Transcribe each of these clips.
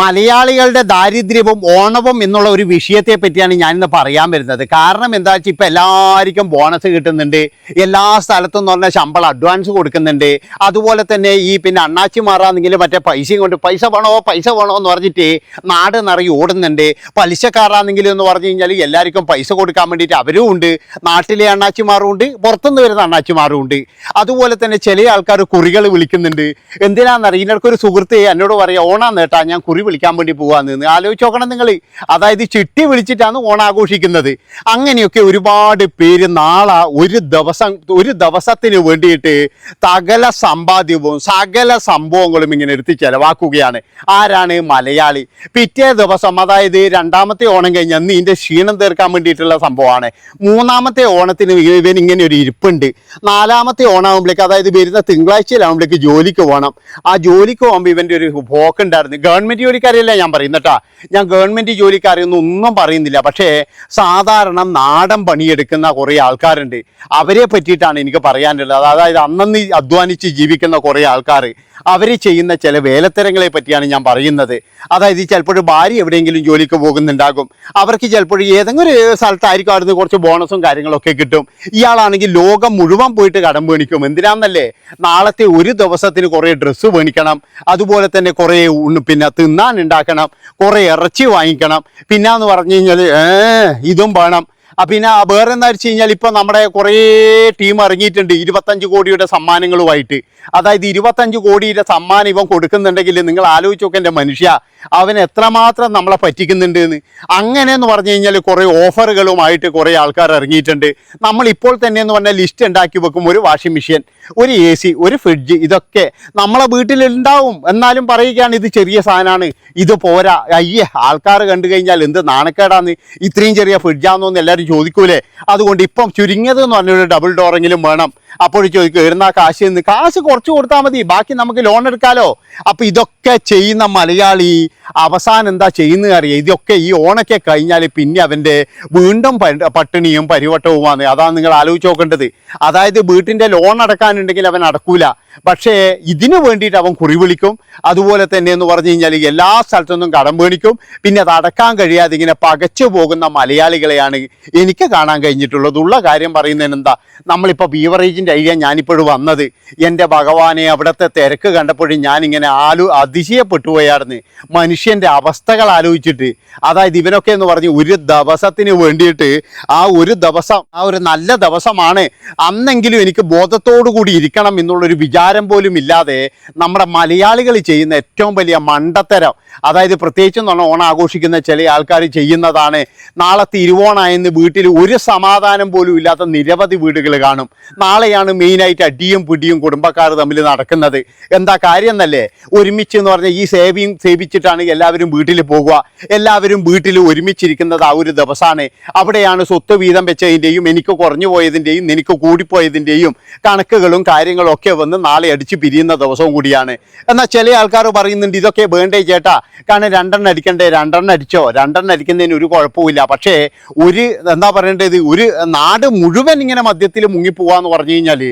മലയാളികളുടെ ദാരിദ്ര്യവും ഓണവും എന്നുള്ള ഒരു വിഷയത്തെ പറ്റിയാണ് ഞാനിന്ന് പറയാൻ വരുന്നത്. കാരണം എന്താ വെച്ചാൽ ഇപ്പം എല്ലാവർക്കും ബോണസ് കിട്ടുന്നുണ്ട്. എല്ലാ സ്ഥലത്തും എന്ന് പറഞ്ഞാൽ ശമ്പളം അഡ്വാൻസ് കൊടുക്കുന്നുണ്ട്. അതുപോലെ തന്നെ ഈ പിന്നെ അണ്ണാച്ചി മാറാന്നെങ്കിൽ മറ്റേ പൈസയും കൊണ്ട് പൈസ വേണോ പൈസ വേണോ എന്ന് പറഞ്ഞിട്ട് നാട് നിറയെ ഓടുന്നുണ്ട്. പലിശക്കാരാണെങ്കിൽ എന്ന് പറഞ്ഞു കഴിഞ്ഞാൽ എല്ലാവർക്കും പൈസ കൊടുക്കാൻ വേണ്ടിയിട്ട് അവരും ഉണ്ട്. നാട്ടിലെ അണ്ണാച്ചിമാരും ഉണ്ട് പുറത്തുനിന്ന് വരുന്ന അണ്ണാച്ചിമാരും ഉണ്ട്. അതുപോലെ തന്നെ ചില ആൾക്കാർ കുറികൾ വിളിക്കുന്നുണ്ട്. എന്തിനാണെന്നറിയാം ഒരു സുഹൃത്ത് എന്നോട് പറയാം ഓണാന്ന് കേട്ടാ ഞാൻ കുറി വിളിക്കാൻ വേണ്ടി പോവാന്ന് ആലോചിച്ച് നോക്കണം നിങ്ങൾ. അതായത് ചിട്ടി വിളിച്ചിട്ടാണ് ഓണം ആഘോഷിക്കുന്നത് അങ്ങനെയൊക്കെ ഒരുപാട് പേര് നാളെ ഒരു ദിവസം ഒരു ദിവസത്തിന് വേണ്ടിയിട്ട് സകല സമ്പാദ്യവും സകല സംഭവങ്ങളും ഇങ്ങനെ എടുത്ത് ചെലവാക്കുകയാണ്. ആരാണ്? മലയാളി. പിറ്റേ ദിവസം അതായത് രണ്ടാമത്തെ ഓണം കഴിഞ്ഞാൽ ഇതിന്റെ ക്ഷീണം തീർക്കാൻ വേണ്ടിയിട്ടുള്ള സംഭവമാണ്. മൂന്നാമത്തെ ഓണത്തിന് ഇവൻ ഇങ്ങനെ ഒരു ഇരിപ്പുണ്ട്. നാലാമത്തെ ഓണാകുമ്പോഴേക്ക് അതായത് വരുന്ന തിങ്കളാഴ്ചയിലാകുമ്പോഴേക്ക് ജോലിക്ക് പോകണം ആ ജോലിക്ക് പോകുമ്പോൾ ഇവന്റെ ഒരു പോക്കുണ്ടായിരുന്നു. ഗവൺമെന്റ് ജോലിക്കാരെയല്ല ഞാൻ പറയുന്നട്ടാ ഞാൻ ഗവൺമെന്റ് ജോലിക്കാരെയൊന്നും ഒന്നും പറയുന്നില്ല. പക്ഷേ സാധാരണ നാടൻ പണിയെടുക്കുന്ന കുറേ ആൾക്കാരുണ്ട്. അവരെ പറ്റിയിട്ടാണ് എനിക്ക് പറയാനുള്ളത്. അതായത് അന്നന്ന് അധ്വാനിച്ച് ജീവിക്കുന്ന കുറേ ആൾക്കാർ അവർ ചെയ്യുന്ന ചില വേലത്തരങ്ങളെ പറ്റിയാണ് ഞാൻ പറയുന്നത്. അതായത് ചിലപ്പോൾ ഭാര്യ എവിടെയെങ്കിലും ജോലിക്ക് പോകുന്നുണ്ടാകും. അവർക്ക് ചിലപ്പോൾ ഏതെങ്കിലും ഒരു സ്ഥലത്തായിരിക്കും അവിടുന്ന് കുറച്ച് ബോണസും കാര്യങ്ങളൊക്കെ കിട്ടും. ഇയാളാണെങ്കിൽ ലോകം മുഴുവൻ പോയിട്ട് കടം മേണിക്കും എന്തിനാന്നല്ലേ? നാളത്തെ ഒരു ദിവസത്തിന് കുറേ ഡ്രസ്സ് മേണിക്കണം അതുപോലെ തന്നെ കുറേ പിന്നെ പിന്നെ തിന്നാൻ ഉണ്ടാക്കണം കുറേ ഇറച്ചി വാങ്ങിക്കണം. പിന്നെന്ന് പറഞ്ഞു കഴിഞ്ഞാൽ ഇതും വേണം. പിന്നെ വേറെ എന്താ വെച്ച് കഴിഞ്ഞാൽ ഇപ്പൊ നമ്മുടെ കുറേ ടീം ഇറങ്ങിയിട്ടുണ്ട്. ഇരുപത്തഞ്ച് കോടിയുടെ സമ്മാനങ്ങളുമായിട്ട്. അതായത് ഇരുപത്തഞ്ച് കോടിയുടെ സമ്മാനം ഇവൻ കൊടുക്കുന്നുണ്ടെങ്കിൽ നിങ്ങൾ ആലോചിച്ച് നോക്കെ എന്റെ മനുഷ്യ അവൻ എത്രമാത്രം നമ്മളെ പറ്റിക്കുന്നുണ്ട് എന്ന് അങ്ങനെ എന്ന് പറഞ്ഞു കഴിഞ്ഞാൽ കുറേ ഓഫറുകളുമായിട്ട് കുറേ ആൾക്കാർ ഇറങ്ങിയിട്ടുണ്ട്. നമ്മൾ ഇപ്പോൾ തന്നെ എന്ന് പറഞ്ഞാൽ ലിസ്റ്റ് ഉണ്ടാക്കി വെക്കും. ഒരു വാഷിംഗ് മെഷീൻ ഒരു എ സി ഒരു ഫ്രിഡ്ജ് ഇതൊക്കെ നമ്മളെ വീട്ടിലുണ്ടാവും. എന്നാലും പറയുകയാണ് ഇത് ചെറിയ സാധനമാണ്. ഇത് പോരാ. അയ്യേ ആൾക്കാർ കണ്ടു കഴിഞ്ഞാൽ എന്ത് നാണക്കേടാന്ന്. ഇത്രയും ചെറിയ ഫ്രിഡ്ജാണെന്നൊന്നും എല്ലാവരും ചോദിക്കൂലേ? അതുകൊണ്ട് ഇപ്പം ചുരുങ്ങിയത് എന്ന് പറഞ്ഞൊരു ഡബിൾ ഡോറെങ്കിലും വേണം. അപ്പോൾ ചോദിക്കും ഇരുന്ന കാശ് എന്ന്? കാശ് കുറച്ച് കൊടുത്താൽ മതി ബാക്കി നമുക്ക് ലോൺ എടുക്കാലോ. അപ്പം ഇതൊക്കെ ചെയ്യുന്ന മലയാളി അവസാനം എന്താ ചെയ്യുന്നത് അറിയാം? ഇതൊക്കെ ഈ ഓണൊക്കെ കഴിഞ്ഞാൽ പിന്നെ അവന്റെ വീണ്ടും പട്ടിണിയും പരിവട്ടവുമാണ്. അതാണ് നിങ്ങൾ ആലോചിച്ച് നോക്കേണ്ടത്. അതായത് വീട്ടിന്റെ ലോൺ അടക്കാനുണ്ടെങ്കിൽ അവൻ അടക്കൂല. പക്ഷേ ഇതിനു വേണ്ടിയിട്ട് അവൻ കുറി വിളിക്കും. അതുപോലെ തന്നെ എന്ന് പറഞ്ഞു കഴിഞ്ഞാൽ എല്ലാ സ്ഥലത്തുനിന്നും കടം മേടിക്കും. പിന്നെ അത് അടക്കാൻ കഴിയാതെ ഇങ്ങനെ പകച്ചു പോകുന്ന മലയാളികളെയാണ് എനിക്ക് കാണാൻ കഴിഞ്ഞിട്ടുള്ളത്. ഉള്ള കാര്യം പറയുന്നതിന് എന്താ? നമ്മളിപ്പോൾ ബീവറേജിന്റെ ഐഡിയ ഞാനിപ്പോഴും വന്നത്. എന്റെ ഭഗവാനെ അവിടുത്തെ തിരക്ക് കണ്ടപ്പോഴും ഞാനിങ്ങനെ ആലോ അതിശയപ്പെട്ടു പോയായിരുന്നു. മനുഷ്യന്റെ അവസ്ഥകൾ ആലോചിച്ചിട്ട്. അതായത് ഇവനൊക്കെ എന്ന് പറഞ്ഞ് ഒരു ദിവസത്തിന് വേണ്ടിയിട്ട് ആ ഒരു ദിവസം ആ ഒരു നല്ല ദിവസമാണ്. അന്നെങ്കിലും എനിക്ക് ബോധത്തോടു കൂടി ഇരിക്കണം എന്നുള്ളൊരു വിചാരം പോലും ഇല്ലാതെ നമ്മുടെ മലയാളികൾ ചെയ്യുന്ന ഏറ്റവും വലിയ മണ്ടത്തരം. അതായത് പ്രത്യേകിച്ചും പറഞ്ഞാൽ ഓണം ആഘോഷിക്കുന്ന ചില ആൾക്കാർ ചെയ്യുന്നതാണ്. നാളെ തിരുവോണായെന്ന് വീട്ടിൽ ഒരു സമാധാനം പോലും ഇല്ലാത്ത നിരവധി വീടുകൾ കാണും. നാളെയാണ് മെയിനായിട്ട് അടിയും പിടിയും കുടുംബക്കാർ തമ്മിൽ നടക്കുന്നത്. എന്താ കാര്യം എന്നല്ലേ? ഒരുമിച്ച് എന്ന് പറഞ്ഞാൽ ഈ സേവിയും സേവിച്ചിട്ടാണ് എല്ലാവരും വീട്ടിൽ പോകുക. എല്ലാവരും വീട്ടിൽ ഒരുമിച്ചിരിക്കുന്നത് ആ ഒരു ദിവസമാണ് അവിടെയാണ് സ്വത്ത് വീതം വെച്ചതിന്റെയും എനിക്ക് കുറഞ്ഞു പോയതിന്റെയും നിനക്ക് കൂടിപ്പോയതിന്റെയും കണക്കുകളും കാര്യങ്ങളും ഒക്കെ വന്ന് നാളെ അടിച്ച് പിരിയുന്ന ദിവസവും കൂടിയാണ്. എന്നാൽ ചില ആൾക്കാർ പറയുന്നുണ്ട് ഇതൊക്കെ വേണ്ടേ ചേട്ടാ? കാരണം രണ്ടെണ്ണം അടിക്കണ്ടേ? രണ്ടെണ്ണം അടിച്ചോ? രണ്ടെണ്ണം അടിക്കുന്നതിന് ഒരു കുഴപ്പമില്ല പക്ഷേ ഒരു എന്താ പറയേണ്ടത്? ഒരു നാട് മുഴുവൻ ഇങ്ങനെ മദ്യത്തിൽ മുങ്ങിപ്പോവാന്ന് പറഞ്ഞു കഴിഞ്ഞാൽ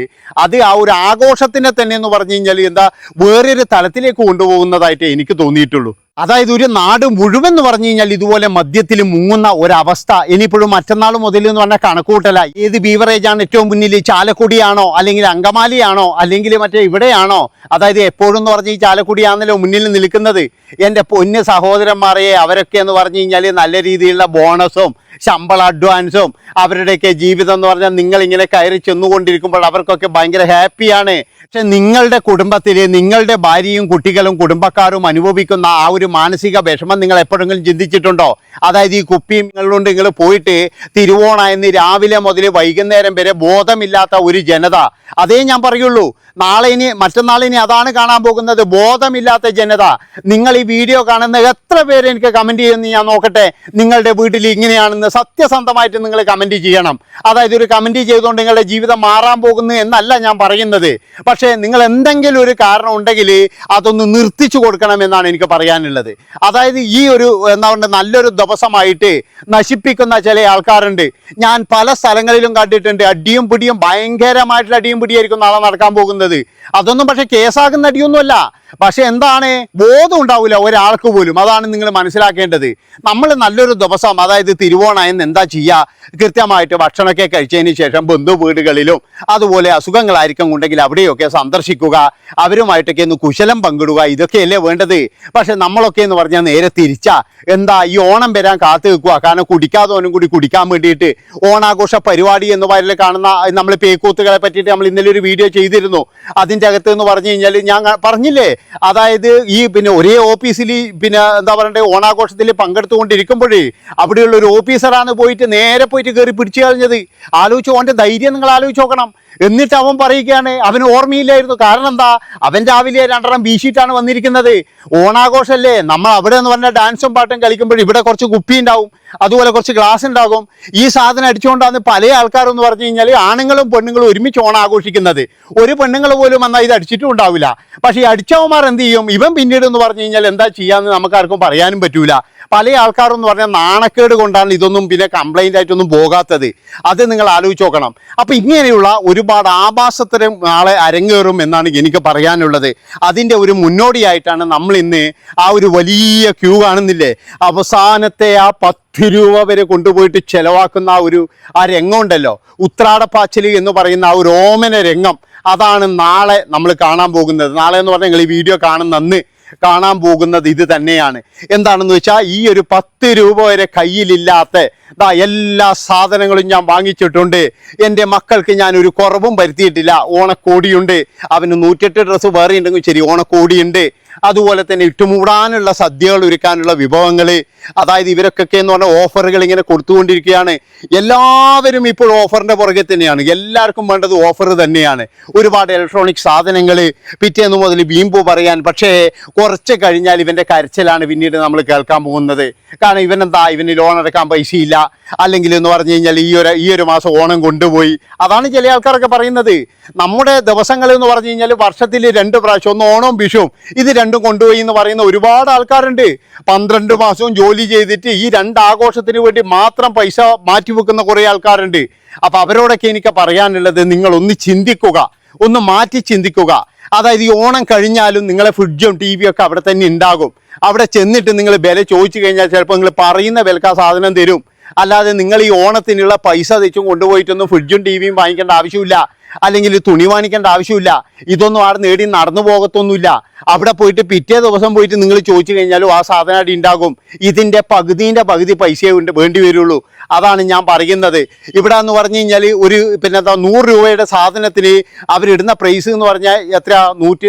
അത് ആ ഒരു ആഘോഷത്തിനെ തന്നെ എന്ന് പറഞ്ഞു കഴിഞ്ഞാൽ എന്താ വേറൊരു തലത്തിലേക്ക് കൊണ്ടുപോകുന്നതായിട്ട് എനിക്ക് തോന്നിയിട്ടുള്ളൂ. അതായത് ഒരു നാട് മുഴുവൻ എന്ന് പറഞ്ഞു കഴിഞ്ഞാൽ ഇതുപോലെ മദ്യത്തിൽ മുങ്ങുന്ന ഒരവസ്ഥ. ഇനിയിപ്പോഴും മറ്റന്നാൾ മുതൽ എന്ന് പറഞ്ഞാൽ കണക്കൂട്ടല ഏത് ബീവറേജാണ് ഏറ്റവും മുന്നിൽ? ചാലക്കുടിയാണോ? അല്ലെങ്കിൽ അങ്കമാലിയാണോ? അല്ലെങ്കിൽ മറ്റേ ഇവിടെയാണോ? അതായത് എപ്പോഴും എന്ന് പറഞ്ഞ് ഈ ചാലക്കുടിയാണല്ലോ മുന്നിൽ നിൽക്കുന്നത്. എന്റെ പൊന്ന് സഹോദരന്മാരെ അവരൊക്കെ എന്ന് പറഞ്ഞു കഴിഞ്ഞാൽ നല്ല രീതിയിലുള്ള ബോണസും ശമ്പള അഡ്വാൻസും അവരുടെയൊക്കെ ജീവിതം എന്ന് പറഞ്ഞാൽ നിങ്ങൾ ഇങ്ങനെ കയറി ചെന്നുകൊണ്ടിരിക്കുമ്പോൾ അവർക്കൊക്കെ ഭയങ്കര ഹാപ്പിയാണ്. പക്ഷെ നിങ്ങളുടെ കുടുംബത്തിൽ നിങ്ങളുടെ ഭാര്യയും കുട്ടികളും കുടുംബക്കാരും അനുഭവിക്കുന്ന ആ ഒരു മാനസിക വിഷമം നിങ്ങൾ എപ്പോഴെങ്കിലും ചിന്തിച്ചിട്ടുണ്ടോ? അതായത് ഈ കുപ്പിയും കൊണ്ട് നിങ്ങൾ പോയിട്ട് തിരുവോണായെന്ന് രാവിലെ മുതൽ വൈകുന്നേരം വരെ ബോധമില്ലാത്ത ഒരു ജനത. അതേ ഞാൻ പറയുള്ളൂ. നാളെ ഇനി മറ്റന്നാൾ ഇനി അതാണ് കാണാൻ പോകുന്നത്. ബോധമില്ലാത്ത ജനത. നിങ്ങൾ ഈ വീഡിയോ കാണുന്ന എത്ര പേര് എനിക്ക് കമന്റ് ചെയ്യുമെന്ന് ഞാൻ നോക്കട്ടെ. നിങ്ങളുടെ വീട്ടിൽ ഇങ്ങനെയാണെന്ന് സത്യസന്ധമായിട്ട് നിങ്ങൾ കമന്റ് ചെയ്യണം. അതായത് ഒരു കമന്റ് ചെയ്തുകൊണ്ട് നിങ്ങളുടെ ജീവിതം മാറാൻ പോകുന്നു എന്നല്ല ഞാൻ പറയുന്നത്. പക്ഷേ നിങ്ങൾ എന്തെങ്കിലും ഒരു കാരണം ഉണ്ടെങ്കിൽ അതൊന്ന് നിർത്തിച്ചു കൊടുക്കണം എന്നാണ് എനിക്ക് പറയാനുള്ളത്. അതായത് ഈ ഒരു എന്താ പറയുക നല്ലൊരു ദിവസമായിട്ട് നശിപ്പിക്കുന്ന ചില ആൾക്കാരുണ്ട്. ഞാൻ പല സ്ഥലങ്ങളിലും കണ്ടിട്ടുണ്ട്. അടിയും പിടിയും ഭയങ്കരമായിട്ടുള്ള അടിയും പിടിയായിരിക്കും നാളെ നടക്കാൻ പോകുന്നത്. അതൊന്നും പക്ഷേ കേസാകുന്ന അടിയൊന്നുമല്ല. പക്ഷെ എന്താണ്? ബോധം ഉണ്ടാവില്ല ഒരാൾക്ക് പോലും. അതാണ് നിങ്ങൾ മനസ്സിലാക്കേണ്ടത്. നമ്മൾ നല്ലൊരു ദിവസം അതായത് തിരുവോണയെന്ന് എന്താ ചെയ്യുക കൃത്യമായിട്ട് ഭക്ഷണമൊക്കെ കഴിച്ചതിന് ശേഷം ബന്ധു വീടുകളിലും അതുപോലെ അസുഖങ്ങളായിരിക്കും ഉണ്ടെങ്കിൽ അവിടെയൊക്കെ സന്ദർശിക്കുക. അവരുമായിട്ടൊക്കെ ഒന്ന് കുശലം പങ്കിടുക. ഇതൊക്കെയല്ലേ വേണ്ടത്? പക്ഷെ നമ്മളൊക്കെ എന്ന് പറഞ്ഞാൽ നേരെ തിരിച്ചാ. എന്താ ഈ ഓണം വരാൻ കാത്തു നിൽക്കുക? കാരണം കുടിക്കാത്തവനും കൂടി കുടിക്കാൻ വേണ്ടിയിട്ട് ഓണാഘോഷ പരിപാടി എന്ന് പറയുന്നത് കാണുന്ന നമ്മൾ പേക്കൂത്തുകളെ പറ്റിയിട്ട് നമ്മൾ ഇന്നലെ ഒരു വീഡിയോ ചെയ്തിരുന്നു. അതിന്റെ അകത്ത് എന്ന് പറഞ്ഞു കഴിഞ്ഞാൽ ഞാൻ പറഞ്ഞില്ലേ? അതായത് ഈ പിന്നെ ഒരേ ഓഫീസിൽ പിന്നെ എന്താ പറയണ്ടേ ഓണാഘോഷത്തിൽ പങ്കെടുത്തുകൊണ്ടിരിക്കുമ്പോഴേ അവിടെയുള്ള ഒരു ഓഫീസറാണ് പോയിട്ട് നേരെ പോയിട്ട് കയറി പിടിച്ചു കളഞ്ഞത്. ആലോചിച്ച് ഓന്റെ ധൈര്യം നിങ്ങൾ ആലോചിച്ച് നോക്കണം. എന്നിട്ട് അവൻ പറയുകയാണ് അവന് ഓർമ്മയില്ലായിരുന്നു. കാരണം എന്താ? അവൻ രാവിലെ രണ്ടെണ്ണം ബീഷീറ്റാണ് വന്നിരിക്കുന്നത്. ഓണാഘോഷമല്ലേ നമ്മൾ അവിടെ എന്ന് പറഞ്ഞാൽ ഡാൻസും പാട്ടും കളിക്കുമ്പോൾ ഇവിടെ കുറച്ച് കുപ്പി ഉണ്ടാവും. അതുപോലെ കുറച്ച് ഗ്ലാസ് ഉണ്ടാകും. ഈ സാധനം അടിച്ചുകൊണ്ടാണ് പല ആൾക്കാരെന്ന് പറഞ്ഞു കഴിഞ്ഞാൽ ആണുങ്ങളും പെണ്ണുങ്ങളും ഒരുമിച്ച് ഓണം ആഘോഷിക്കുന്നത് ഒരു പെണ്ണുങ്ങൾ പോലും എന്നാൽ ഇത് അടിച്ചിട്ടും ഉണ്ടാവില്ല. പക്ഷേ ഈ അടിച്ചവന്മാർ എന്ത് ചെയ്യും? ഇവൻ പിന്നീട് എന്ന് പറഞ്ഞു കഴിഞ്ഞാൽ എന്താ ചെയ്യാന്ന് നമുക്കാർക്കും പറയാനും പറ്റൂല. പല ആൾക്കാരും എന്ന് പറഞ്ഞാൽ നാണക്കേട് കൊണ്ടാണ് ഇതൊന്നും പിന്നെ കംപ്ലൈന്റ് ആയിട്ടൊന്നും പോകാത്തത്. അത് നിങ്ങൾ ആലോചിച്ച് നോക്കണം. അപ്പം ഇങ്ങനെയുള്ള ഒരുപാട് ആഭാസത്തരം നാളെ അരങ്ങേറും എന്നാണ് എനിക്ക് പറയാനുള്ളത്. അതിന്റെ ഒരു മുന്നോടിയായിട്ടാണ് നമ്മൾ ഇന്ന് ആ ഒരു വലിയ ക്യൂ കാണുന്നില്ലേ? അവസാനത്തെ ആ പത്ത് രൂപ വരെ കൊണ്ടുപോയിട്ട് ചെലവാക്കുന്ന ആ ഒരു ആ രംഗം ഉണ്ടല്ലോ ഉത്രാടപ്പാച്ചിൽ എന്ന് പറയുന്ന ആ ഒരു ഓമന രംഗം. അതാണ് നാളെ നമ്മൾ കാണാൻ പോകുന്നത്. നാളെ എന്ന് പറഞ്ഞാൽ ഈ വീഡിയോ കാണുന്ന അന്ന് കാണാൻ പോകുന്നത് ഇത് തന്നെയാണ്. എന്താണെന്ന് വെച്ചാൽ ഈ ഒരു പത്ത് രൂപ വരെ കയ്യിലില്ലാത്ത ദാ എല്ലാ സാധനങ്ങളും ഞാൻ വാങ്ങിച്ചിട്ടുണ്ട്. എന്റെ മക്കൾക്ക് ഞാൻ ഒരു കുറവും വരുത്തിയിട്ടില്ല. ഓണക്കോടിയുണ്ട്. അവന് നൂറ്റെട്ട് ഡ്രസ്സ് വേറെ ഉണ്ടെങ്കിൽ ശരി ഓണക്കോടിയുണ്ട്. അതുപോലെ തന്നെ ഇട്ടുമൂടാനുള്ള സദ്യകൾ ഒരുക്കാനുള്ള വിഭവങ്ങൾ അതായത് ഇവരൊക്കെ എന്ന് പറഞ്ഞാൽ ഓഫറുകൾ ഇങ്ങനെ കൊടുത്തുകൊണ്ടിരിക്കുകയാണ്. എല്ലാവരും ഇപ്പോൾ ഓഫറിന്റെ പുറകെ തന്നെയാണ്. എല്ലാവർക്കും വേണ്ടത് ഓഫർ തന്നെയാണ്. ഒരുപാട് ഇലക്ട്രോണിക് സാധനങ്ങൾ പിറ്റേന്ന് മുതൽ വീമ്പു പറയാൻ. പക്ഷേ കുറച്ച് കഴിഞ്ഞാൽ ഇവന്റെ കരച്ചിലാണ് പിന്നീട് നമ്മൾ കേൾക്കാൻ പോകുന്നത്. കാരണം ഇവനെന്താ ഇവന് ലോൺ അടക്കാൻ പൈസയില്ല. അല്ലെങ്കിൽ എന്ന് പറഞ്ഞു കഴിഞ്ഞാൽ ഈ ഒരു ഈ ഒരു മാസം ഓണം കൊണ്ടുപോയി. അതാണ് ചില ആൾക്കാരൊക്കെ പറയുന്നത്. നമ്മുടെ ദിവസങ്ങൾ എന്ന് പറഞ്ഞു കഴിഞ്ഞാൽ വർഷത്തിൽ രണ്ട് പ്രാവശ്യം. ഒന്ന് ഓണവും വിഷുവും. ഇത് രണ്ടും കൊണ്ടുപോയി എന്ന് പറയുന്ന ഒരുപാട് ആൾക്കാരുണ്ട്. പന്ത്രണ്ട് മാസവും ജോലി ചെയ്തിട്ട് ഈ രണ്ട് ആഘോഷത്തിന് വേണ്ടി മാത്രം പൈസ മാറ്റി വെക്കുന്ന കുറേ ആൾക്കാരുണ്ട്. അപ്പൊ അവരോടൊക്കെ എനിക്ക് പറയാനുള്ളത് നിങ്ങൾ ഒന്ന് ചിന്തിക്കുക. ഒന്ന് മാറ്റി ചിന്തിക്കുക. അതായത് ഈ ഓണം കഴിഞ്ഞാലും നിങ്ങളെ ഫ്രിഡ്ജും ടി വിയും ഒക്കെ അവിടെ തന്നെ ഉണ്ടാകും. അവിടെ ചെന്നിട്ട് നിങ്ങൾ വില ചോദിച്ചു കഴിഞ്ഞാൽ ചിലപ്പോൾ നിങ്ങൾ പറയുന്ന വിലക്ക് ആ സാധനം തരും. അല്ലാതെ നിങ്ങൾ ഈ ഓണത്തിനുള്ള പൈസ തെച്ചും കൊണ്ടുപോയിട്ടൊന്നും ഫ്രിഡ്ജും ടി വിയും വാങ്ങിക്കേണ്ട ആവശ്യമില്ല. അല്ലെങ്കിൽ തുണി വാങ്ങിക്കേണ്ട ആവശ്യമില്ല. ഇതൊന്നും ആടെ നേടി നടന്നു പോകത്തൊന്നുമില്ല. അവിടെ പോയിട്ട് പിറ്റേ ദിവസം പോയിട്ട് നിങ്ങൾ ചോദിച്ചു കഴിഞ്ഞാലും ആ സാധനം അവിടെ ഉണ്ടാകും ഇതിന്റെ പകുതിന്റെ പകുതി പൈസയെ വേണ്ടി വരുള്ളൂ. അതാണ് ഞാൻ പറയുന്നത്. ഇവിടെ എന്ന് പറഞ്ഞു കഴിഞ്ഞാൽ ഒരു പിന്നെ എന്താ നൂറ് രൂപയുടെ സാധനത്തിന് അവരിടുന്ന പ്രൈസ് എന്ന് പറഞ്ഞാൽ എത്ര? നൂറ്റി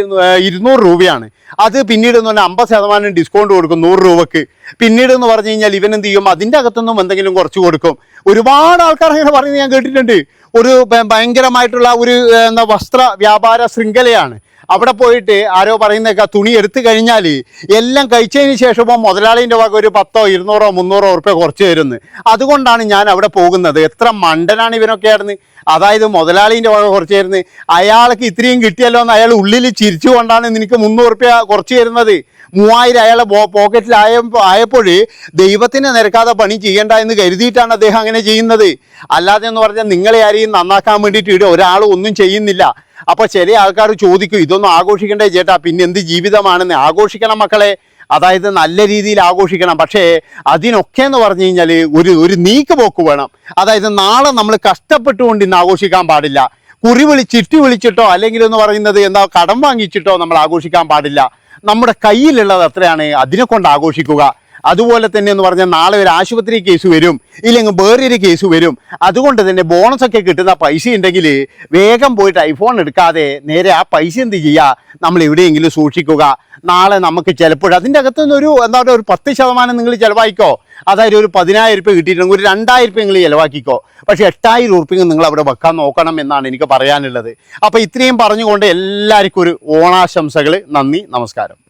ഇരുന്നൂറ് രൂപയാണ്. അത് പിന്നീട് എന്ന് പറഞ്ഞാൽ അമ്പത് ശതമാനം ഡിസ്കൗണ്ട് കൊടുക്കും നൂറ് രൂപക്ക്. പിന്നീട് എന്ന് പറഞ്ഞു കഴിഞ്ഞാൽ ഇവൻ ചെയ്യും? അതിന്റെ അകത്തുനിന്നും എന്തെങ്കിലും കുറച്ച് കൊടുക്കും. ഒരുപാട് ആൾക്കാർ അങ്ങനെ പറയുന്നത് ഞാൻ കേട്ടിട്ടുണ്ട്. ഒരു ഭയങ്കരമായിട്ടുള്ള ഒരു എന്താ വസ്ത്ര വ്യാപാര ശൃംഖലയാണ്. അവിടെ പോയിട്ട് ആരോ പറയുന്നൊക്കെ തുണി എടുത്തു കഴിഞ്ഞാൽ എല്ലാം കഴിച്ചതിന് ശേഷമോ മുതലാളിന്റെ വക ഒരു പത്തോ ഇരുന്നൂറോ മുന്നൂറോ ഉറുപ്പ്യ കുറച്ച് തരുന്നു അതുകൊണ്ടാണ് ഞാൻ അവിടെ പോകുന്നത്. എത്ര മണ്ടനാണ് ഇവനൊക്കെ ആയിരുന്നു അതായത് മുതലാളിന്റെ വക കുറച്ച് തരുന്നത് അയാൾക്ക് ഇത്രയും കിട്ടിയല്ലോ എന്ന് അയാൾ ഉള്ളിൽ ചിരിച്ചുകൊണ്ടാണ് നിനക്ക് മുന്നൂറ് ഉറുപ്പ്യ കുറച്ച് തരുന്നത്. മൂവായിരം അയാളെ പോക്കറ്റിൽ ആയപ്പോഴേ ദൈവത്തിന് നിരക്കാതെ പണി ചെയ്യണ്ട എന്ന് കരുതിയിട്ടാണ് അദ്ദേഹം അങ്ങനെ ചെയ്യുന്നത്. അല്ലാതെ എന്ന് പറഞ്ഞാൽ നിങ്ങളെ ആരെയും നന്നാക്കാൻ വേണ്ടിയിട്ട് ഇവിടെ ഒരാൾ ഒന്നും ചെയ്യുന്നില്ല. അപ്പോൾ ചില ആൾക്കാർ ചോദിക്കും ഇതൊന്നും ആഘോഷിക്കണ്ടേ ചേട്ടാ പിന്നെ എന്ത് ജീവിതമാണെന്ന്? ആഘോഷിക്കണം മക്കളെ. അതായത് നല്ല രീതിയിൽ ആഘോഷിക്കണം. പക്ഷേ അതിനൊക്കെ എന്ന് പറഞ്ഞു കഴിഞ്ഞാൽ ഒരു ഒരു നീക്ക് പോക്ക് വേണം. അതായത് നാളെ നമ്മൾ കഷ്ടപ്പെട്ടുകൊണ്ട് ഇന്ന് ആഘോഷിക്കാൻ പാടില്ല. കുറി വിളി ചിട്ടി വിളിച്ചിട്ടോ അല്ലെങ്കിൽ എന്ന് പറയുന്നത് എന്താ കടം വാങ്ങിച്ചിട്ടോ നമ്മൾ ആഘോഷിക്കാൻ പാടില്ല. നമ്മുടെ കയ്യിലുള്ളത് അത്രയാണ് അതിനെ കൊണ്ട് ആഘോഷിക്കുക. അതുപോലെ തന്നെ എന്ന് പറഞ്ഞാൽ നാളെ ഒരു ആശുപത്രി കേസ് വരും ഇല്ലെങ്കിൽ വേറൊരു കേസ് വരും. അതുകൊണ്ട് തന്നെ ബോണസ് ഒക്കെ കിട്ടുന്ന പൈസ ഉണ്ടെങ്കിൽ വേഗം പോയിട്ട് ഐഫോൺ എടുക്കാതെ നേരെ ആ പൈസ എന്ത് ചെയ്യുക? നമ്മൾ എവിടെയെങ്കിലും സൂക്ഷിക്കുക. നാളെ നമുക്ക് ചിലപ്പോൾ അതിന്റെ അകത്തുനിന്ന് ഒരു എന്താ പറയുക ഒരു പത്ത് ശതമാനം നിങ്ങൾ ചിലവാക്കിക്കോ. അതായത് ഒരു പതിനായിരം രൂപ കിട്ടിയിട്ടുണ്ടെങ്കിൽ ഒരു രണ്ടായിരം രൂപ നിങ്ങൾ ചിലവാക്കിക്കോ. പക്ഷേ എട്ടായിരം ഉറുപ്പിക നിങ്ങൾ അവിടെ വെക്കാൻ നോക്കണം എന്നാണ് എനിക്ക് പറയാനുള്ളത്. അപ്പോൾ ഇത്രയും പറഞ്ഞുകൊണ്ട് എല്ലാവർക്കും ഒരു ഓണാശംസകൾ. നന്ദി നമസ്കാരം.